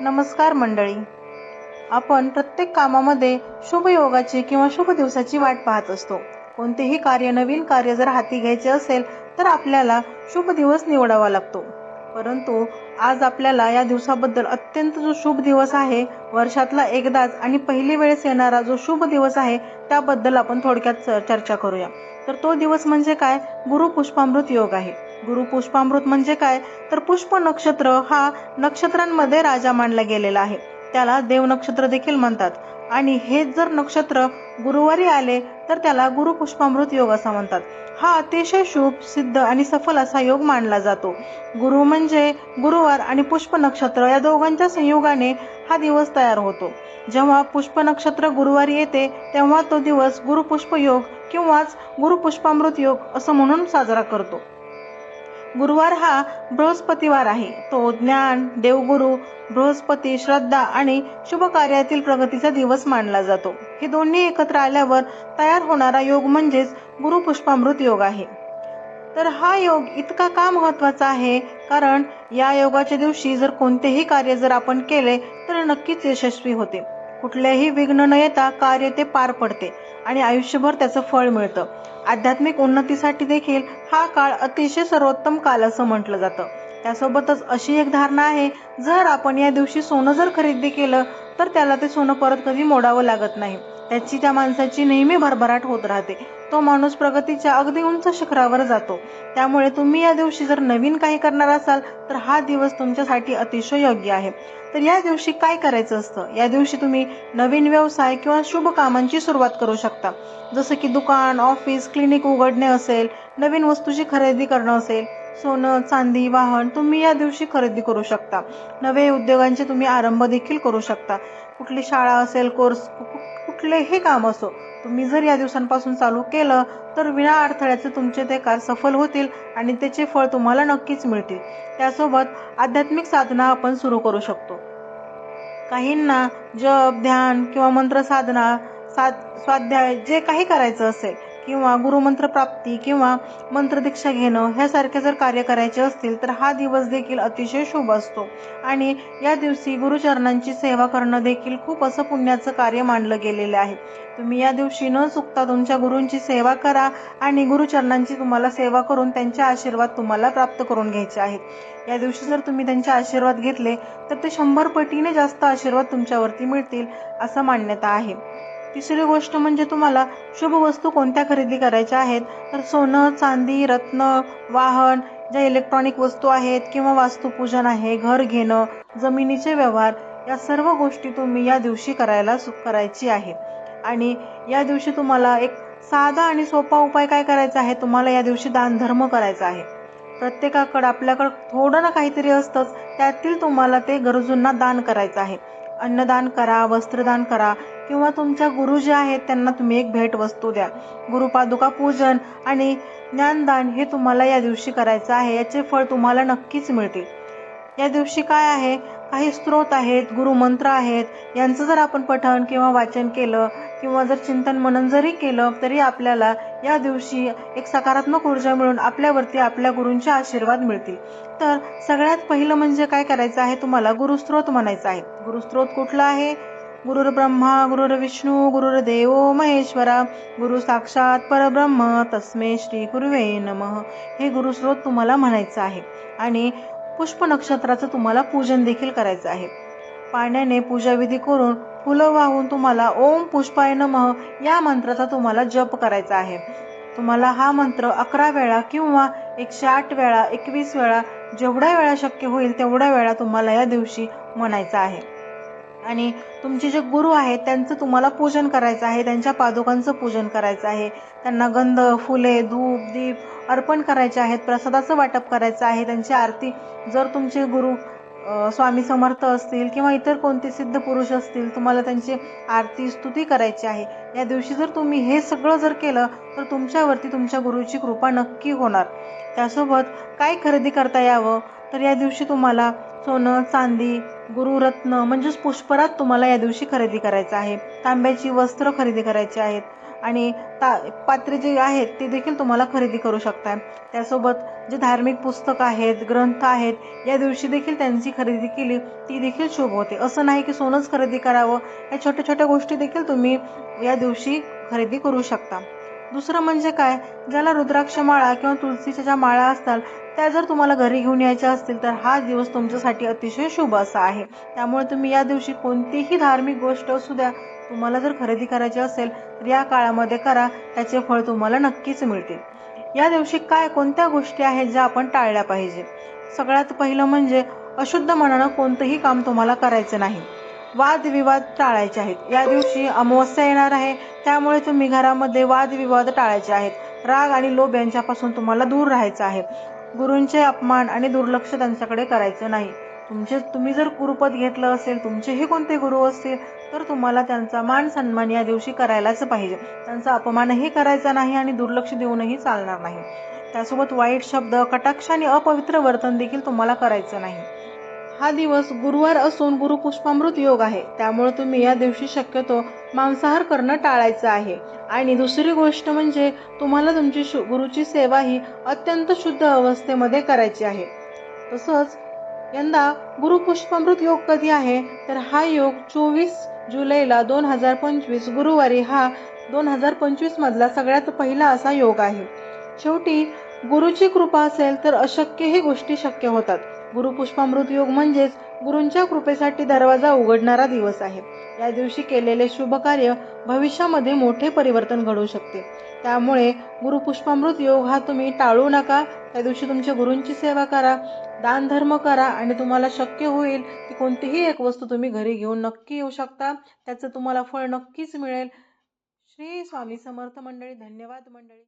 नमस्कार मंडळी. आपण प्रत्येक कामामध्ये शुभ योगाची किंवा शुभ दिवसाची वाट पाहत असतो. कोणतेही कार्य नवीन कार्य जर हाती घ्यायचे असेल तर आपल्याला शुभ दिवस निवडावा लागतो. परंतु आज आपल्याला या दिवसाबद्दल अत्यंत जो शुभ दिवस आहे वर्षातला एकदाच आणि पहिली वेळेस येणारा जो शुभ दिवस आहे त्याबद्दल आपण थोडक्यात च- चर्चा करूया. तर तो दिवस म्हणजे काय? गुरु पुष्पामृत योग आहे. गुरु पुष्पामृत म्हणजे काय? तर पुष्प नक्षत्र हा नक्षत्रांमध्ये राजा मानला गेलेला आहे. त्याला देव नक्षत्र देखील म्हणतात. आणि हे जर नक्षत्र गुरुवारी आले तर त्याला गुरु पुष्पामृत योग असं म्हणतात. हा अतिशय शुभ सिद्ध आणि सफल असा योग मानला जातो. गुरु म्हणजे गुरुवार आणि पुष्प नक्षत्र या दोघांच्या संयोगाने हा दिवस तयार होतो. जेव्हा पुष्प नक्षत्र गुरुवारी येते तेव्हा तो दिवस गुरुपुष्प योग किंवाच गुरुपुष्पामृत योग असं म्हणून साजरा करतो. गुरुवार हा बृहस्पतिवार आहे. तो ज्ञान देवगुरु बृहस्पती श्रद्धा आणि शुभ कार्यातील प्रगतीचा दिवस मानला जातो. हे दोन्ही एकत्र आल्यावर तयार होणारा योग म्हणजेच गुरुपुष्पामृत योग आहे. तर हा योग इतका का महत्त्वाचा आहे? कारण या योगाच्या दिवशी जर कोणतेही कार्य जर आपण केले तर नक्कीच यशस्वी होते. कुठलेही विघ्न न येता कार्य ते पार पडते आणि आयुष्यभर त्याचं फळ मिळतं. आध्यात्मिक उन्नतीसाठी देखील हा काळ अतिशय सर्वोत्तम काल असं म्हटलं जातं. त्यासोबतच अशी एक धारणा आहे जर आपण या दिवशी सोनं जर खरेदी केलं तर त्याला ते सोनं परत कधी मोडावं लागत नाही. त्याची त्या माणसाची नेहमी भरभराट होत राहते. तो माणूस प्रगतीच्या अगदी उंच शिखरावर जातो. त्यामुळे तुम्ही या दिवशी जर नवीन काही करणार असाल तर हा दिवस तुमच्यासाठी अतिशय योग्य आहे. तर या दिवशी काय करायचं असतं? या दिवशी तुम्ही नवीन व्यवसाय किंवा शुभ कामांची सुरुवात करू शकता. जसं की दुकान ऑफिस क्लिनिक उघडणे असेल नवीन वस्तूची खरेदी करणं असेल सोनं चांदी वाहन तुम्ही या दिवशी खरेदी करू शकता. नवे उद्योगांचे तुम्ही आरंभ देखील करू शकता. कुठली शाळा असेल कोर्स कुठलेही काम असो तुम्ही जर या दिवसांपासून चालू केलं तर विना अडथळ्याचे तुमचे ते कार्य सफल होतील आणि त्याचे फळ तुम्हाला नक्कीच मिळतील. त्यासोबत आध्यात्मिक साधना आपण सुरू करू शकतो. काहींना जप ध्यान किंवा मंत्र साधना साध स्वाध्याय जे काही करायचं असेल किंवा गुरुमंत्र प्राप्ती किंवा मंत्रदीक्षा घेणं ह्यासारखे जर कार्य करायचे असतील तर हा दिवस देखील अतिशय शुभ असतो. आणि या दिवशी गुरुचरणांची सेवा करणं देखील खूप असं पुण्याचं कार्य मानलं गेलेलं आहे. तुम्ही या दिवशी न चुकता तुमच्या गुरूंची सेवा करा आणि गुरुचरणांची तुम्हाला सेवा करून त्यांचे आशीर्वाद तुम्हाला प्राप्त करून घ्यायचे आहेत. या दिवशी जर तुम्ही त्यांचे आशीर्वाद घेतले तर ते शंभर पटीने जास्त आशीर्वाद तुमच्यावरती मिळतील असं मान्यता आहे. तिसरी गोष्ट म्हणजे तुम्हाला शुभ वस्तू कोणत्या खरेदी करायच्या आहेत? तर सोनं चांदी रत्न वाहन ज्या इलेक्ट्रॉनिक वस्तू आहेत किंवा वास्तुपूजन आहे घर घेणं जमिनीचे व्यवहार या सर्व गोष्टी तुम्ही या दिवशी करायला सु करायची आहे. आणि या दिवशी तुम्हाला एक साधा आणि सोपा उपाय काय करायचा आहे? तुम्हाला या दिवशी दानधर्म करायचा आहे. प्रत्येकाकडं आपल्याकडं थोडं ना काहीतरी असतंच त्यातील तुम्हाला ते गरजूंना दान करायचं आहे. अन्नदान करा वस्त्रदान करा किंवा तुमच्या गुरु जे आहेत त्यांना तुम्ही एक भेट वस्तू द्या. गुरुपादुका पूजन आणि ज्ञानदान हे तुम्हाला या दिवशी करायचं आहे. याचे फळ तुम्हाला नक्कीच मिळतील. या दिवशी काय आहे? काही स्त्रोत आहेत गुरुमंत्र आहेत. यांचं जर आपण पठण किंवा वाचन केलं किंवा जर चिंतन मनन जरी केलं तरी आपल्याला या दिवशी एक सकारात्मक ऊर्जा मिळून आपल्यावरती आपल्या गुरूंचे आशीर्वाद मिळतील. तर सगळ्यात पहिलं म्हणजे काय करायचं आहे? तुम्हाला गुरुस्त्रोत म्हणायचं आहे. गुरुस्त्रोत कुठला आहे? गुरुर ब्रह्मा गुरुर विष्णू गुरुर देवो महेश्वरा गुरु साक्षात परब्रह्म तस्मे श्री गुरुवे नमः. हे गुरुस्रोत तुम्हाला म्हणायचं आहे. आणि पुष्प नक्षत्राचं तुम्हाला पूजन देखील करायचं आहे. पाण्याने पूजाविधी करून फुलं वाहून तुम्हाला ओम पुष्पाय नमः या मंत्राचा तुम्हाला जप करायचा आहे. तुम्हाला हा मंत्र अकरा वेळा किंवा एकशे आठ वेळा एकवीस वेळा जेवढ्या वेळा शक्य होईल तेवढ्या वेळा तुम्हाला या दिवशी म्हणायचं आहे. आणि तुमचे जे गुरु आहेत त्यांचं तुम्हाला पूजन करायचं आहे त्यांच्या पादुकांचं पूजन करायचं आहे. त्यांना गंध फुले धूप दीप अर्पण करायचे आहेत प्रसादाचं वाटप करायचं आहे त्यांची आरती जर तुमचे गुरु स्वामी समर्थ असतील किंवा इतर कोणते सिद्ध पुरुष असतील तुम्हाला त्यांची आरती स्तुती करायची आहे. या दिवशी जर तुम्ही हे सगळं जर केलं तर तुमच्यावरती तुमच्या गुरुची कृपा नक्की होणार. त्यासोबत काय खरेदी करता यावं? तर या दिवशी तुम्हाला सोनं चांदी गुरुरत्न म्हणजेच पुष्परात तुम्हाला या दिवशी खरेदी करायचं आहे. तांब्याची वस्त्र खरेदी करायची आहेत आणि ता पात्रे जे आहेत ते देखील तुम्हाला खरेदी करू शकता त्यासोबत जे धार्मिक पुस्तक आहेत ग्रंथ आहेत या दिवशी देखील त्यांची खरेदी केली ती देखील शुभ होते. असं नाही की सोनंच खरेदी करावं या छोट्या छोट्या गोष्टी देखील तुम्ही या दिवशी खरेदी करू शकता. दुसरं म्हणजे काय? ज्याला रुद्राक्ष माळा किंवा तुळशीच्या ज्या माळा असतात त्या जर तुम्हाला घरी घेऊन यायच्या असतील तर हा दिवस तुमच्यासाठी अतिशय शुभ असा आहे. त्यामुळे तुम्ही या दिवशी कोणतीही धार्मिक गोष्ट असू द्या तुम्हाला जर खरेदी करायची असेल तर या काळामध्ये करा त्याचे फळ तुम्हाला नक्कीच मिळतील. या दिवशी काय कोणत्या गोष्टी आहेत ज्या आपण टाळल्या पाहिजे? सगळ्यात पहिलं म्हणजे अशुद्ध मनानं कोणतंही काम तुम्हाला करायचं नाही. वादविवाद टाळायचे आहेत. या दिवशी अमावस्या येणार आहे. त्यामुळे तुम्ही घरामध्ये वादविवाद टाळायचे आहेत. राग आणि लोभ यांच्यापासून तुम्हाला दूर राहायचं आहे. गुरूंचे अपमान आणि दुर्लक्ष त्यांच्याकडे करायचं नाही. तुमचे तुम्ही जर गुरुपद घेतलं असेल तुमचेही कोणते गुरु असतील तर तुम्हाला त्यांचा मान सन्मान या दिवशी करायलाच पाहिजे. त्यांचा अपमानही करायचा नाही आणि दुर्लक्ष देऊनही चालणार नाही. त्यासोबत वाईट शब्द कटाक्ष आणि अपवित्र वर्तन देखील तुम्हाला करायचं नाही. हा दिवस गुरुवार असून गुरुपुष्पामृत योग आहे. त्यामुळे तुम्ही या दिवशी शक्यतो मांसाहार करणं टाळायचं आहे. आणि दुसरी गोष्ट म्हणजे तुम्हाला तुमची शु गुरुची सेवा ही अत्यंत शुद्ध अवस्थेमध्ये करायची आहे. तसंच यंदा गुरुपुष्पामृत योग कधी आहे? तर हा योग चोवीस जुलैला दोन हजार पंचवीस गुरुवारी हा दोन हजार पंचवीस मधला सगळ्यात पहिला असा योग आहे. शेवटी गुरुची कृपा असेल तर अशक्यही गोष्टी शक्य होतात. गुरुपुष्पामृत योग म्हणजेच गुरूंच्या कृपेसाठी दरवाजा उघडणारा दिवस आहे. या दिवशी केलेले शुभ कार्य भविष्यामध्ये मोठे परिवर्तन घडू शकते. त्यामुळे गुरुपुष्पामृत योग हा तुम्ही टाळू नका. त्या दिवशी तुमच्या गुरूंची सेवा करा दानधर्म करा आणि तुम्हाला शक्य होईल की कोणतीही एक वस्तू तुम्ही घरी घेऊन नक्की येऊ शकता. त्याचं तुम्हाला फळ नक्कीच मिळेल. श्री स्वामी समर्थ मंडळी धन्यवाद मंडळी.